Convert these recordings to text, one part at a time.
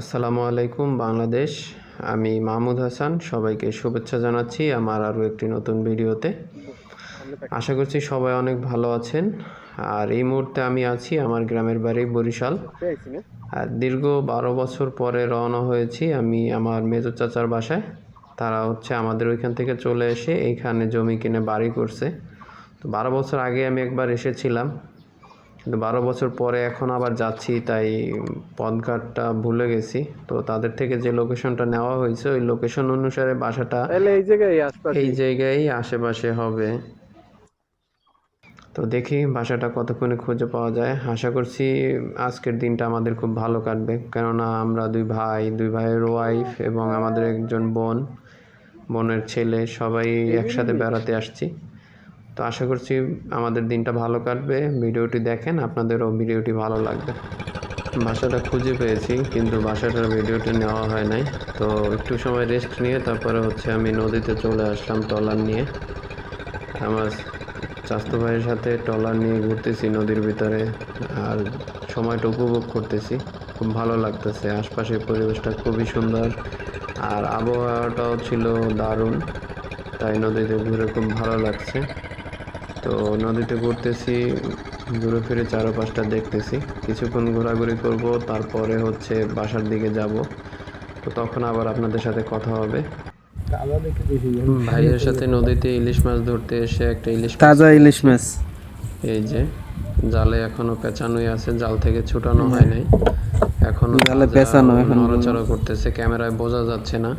আসসালামু আলাইকুম, বাংলাদেশ। আমি মাহমুদ হাসান, সবাইকে শুভেচ্ছা জানাচ্ছি আমার আরও একটি নতুন ভিডিওতে। আশা করছি সবাই অনেক ভালো আছেন। আর এই মুহূর্তে আমি আছি আমার গ্রামের বাড়ি বরিশাল। আর দীর্ঘ বারো বছর পরে রওনা হয়েছি আমি আমার মেজর চাচার বাসায়। তারা হচ্ছে আমাদের ওইখান থেকে চলে এসে এইখানে জমি কিনে বাড়ি করছে। তো বারো বছর আগে আমি একবার এসেছিলাম। কিন্তু বারো বছর পরে এখন আবার যাচ্ছি তাই পথঘাটটা ভুলে গেছি। তো তাদের থেকে যে লোকেশনটা নেওয়া হয়েছে ওই লোকেশন অনুসারে বাসাটা এই জায়গায় এই জায়গায় আশেপাশে হবে। তো দেখি বাসাটা কতক্ষণে খুঁজে পাওয়া যায়। আশা করছি আজকের দিনটা আমাদের খুব ভালো কাটবে। কেননা আমরা দুই ভাই দুই ভাইয়ের ওয়াইফ এবং আমাদের একজন বোন বোনের ছেলে সবাই একসাথে বেড়াতে আসছি। তো আশা করছি আমাদের দিনটা ভালো কাটবে। ভিডিওটি দেখেন, আপনাদেরও ভিডিওটি ভালো লাগবে। বাসাটা খুঁজে পেয়েছি, কিন্তু বাসাটার ভিডিওটি নেওয়া হয় নাই। তো একটু সময় রেস্ট নিয়ে তারপরে হচ্ছে আমি নদীতে চলে আসলাম ট্রলার নিয়ে। আমার স্বাস্থ্য ভাইয়ের সাথে ট্রলার নিয়ে ঘুরতেছি নদীর ভিতরে, আর সময়টা উপভোগ করতেছি। খুব ভালো লাগতেছে, আশপাশের পরিবেশটা খুবই সুন্দর, আর আবহাওয়াটাও ছিল দারুণ, তাই নদীতে ঘুরে খুব ভালো লাগছে। তো নদীতে ঘুরতেছি ঘুরে ফিরে চারপাশটা দেখতেছি। কিছুক্ষণ ঘোরাঘুরি করব তারপরে হচ্ছে বাসার দিকে যাব। তো তখন আবার আপনাদের সাথে কথা হবে। ভাইয়ের সাথে নদীতে ইলিশ মাছ ধরতে এসে একটা ইলিশ তাজা ইলিশ মাছ। এই যে জালে এখনও পেঁচানোই আছে জাল থেকে ছুটানো হয় নাই। এখনও জালে পেঁচানো এখনও। নড়াচড়া করতেছে ক্যামেরায় বোঝা যাচ্ছে না।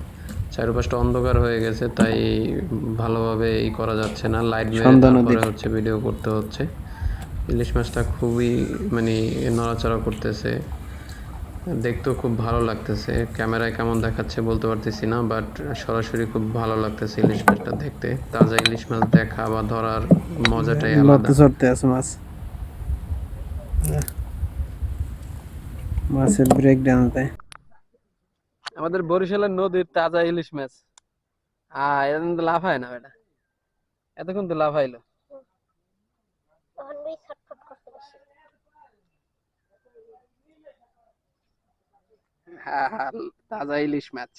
চারপাশটা অন্ধকার হয়ে গেছে তাই ভালোভাবে ই করা যাচ্ছে না। লাইট মেরে তারপরে হচ্ছে ভিডিও করতে হচ্ছে। ইলিশ মাছটা খুবই মানে নড়াচড়া করতেছে। দেখতেও খুব ভালো লাগতেছে। ক্যামেরায় কেমন দেখাচ্ছে বলতে পারতেছি না বাট সরাসরি খুব ভালো লাগতেছে ইলিশ মাছটা দেখতে। তাজা ইলিশ মাছ দেখা বা ধরার মজাটাই আলাদা। লড়তে চড়তে আছে মাছ। মাছের ব্রেক ডাউন দেয়। আমাদের বরিশালের নদীর তাজা ইলিশ মাছ। আহ এটা তো লাভ হয় না বেটা। এতক্ষণ তো লাভ হইল। তাজা ইলিশ মাছ।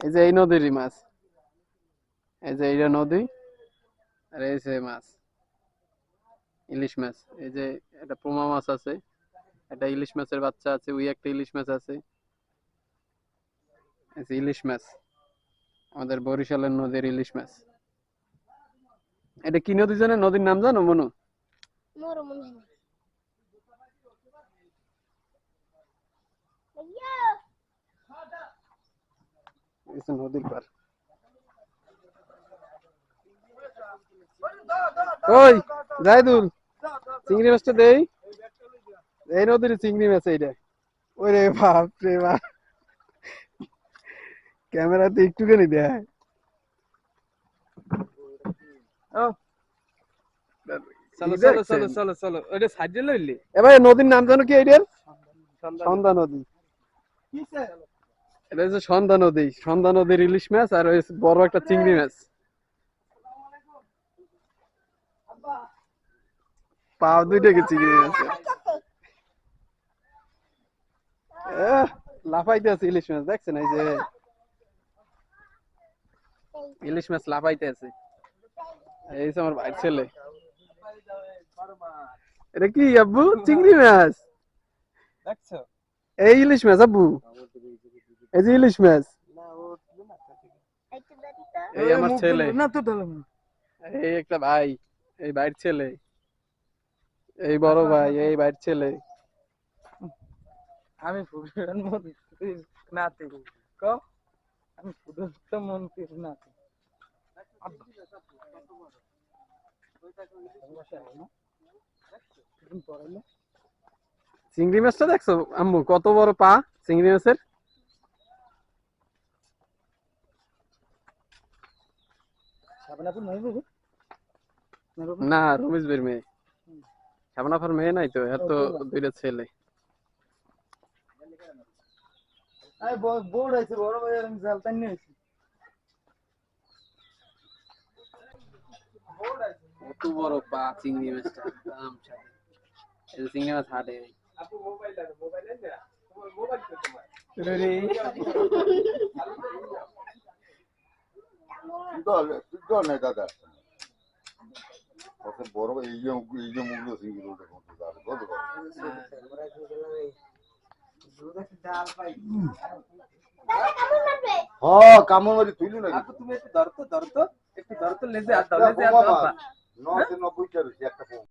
এই যে এই নদীরই মাছ। এই যে এইটা নদী আর এই যে মাছ। ইলিশ মাছ। এই যে একটা পোমা মাছ আছে একটা ইলিশ মাছের বাচ্চা আছে ওই একটা ইলিশ মাছ আছে। ইলিশ মাছ আমাদের বরিশালের নদীর ইলিশ মাছ এটা কি নদী জানে নদীর নাম জানো মনু? নদীর পার। ওই জাইদুল চিংড়ি মাছটা দেই। এই নদীর চিংড়ি মাছ এইটা। ওরে বাপ রে বাপ। ক্যামেরাতে একটুখানি দেয় নদীর নাম জানো কি এইটার সন্ধ্যা নদী। এটা হচ্ছে সন্ধ্যা নদী। সন্ধ্যা নদীর ইলিশ মাছ আর বড় একটা চিংড়ি মাছ। দুইটাকে চিংড়ি মাছ? লাফাইতে আছে ইলিশ মাছ দেখছেন এই যে? ইলিশ মাছ লাফাইতে আছে। এই আমার ভাই ছেলে। এটা কি আব্বু? চিংড়ি মাছ? দেখছ? এই ইলিশ মাছ আব্বু। এই যে ইলিশ মাছ। এই আমার ছেলে। না তো এই একটা ভাই এই ভাইয়ের ছেলে। এই বড় ভাই এই ভাইয়ের ছেলে। আমি ফুটবল মন্ত্রীর নাতি। ক আমি ফুটবল মন্ত্রীর নাতি। চিংড়ি মাছটা দেখছ? আম্মু কত বড় পা চিংড়ি মাছের? না রমেশ বের মেয়ে। সামনাফার মেয়ে নাই তো এত দুইটা ছেলে। বোর্ড আছে বড় ভাই আমি জালতান নিয়ে আইছি। কত বড় পা চিংড়ি মাছটা আরাম সাথে যে চিংড়ি মাছ হাটে দাদা বড় কামড় মারি তুইলু নাকি? তুমি একটু ধরতো ধরতো একটু ধরতো লেজে হাত দাও দেখো লেজে হাত দাও বাবা, বাবা। নশো নব্বই টাকা একটা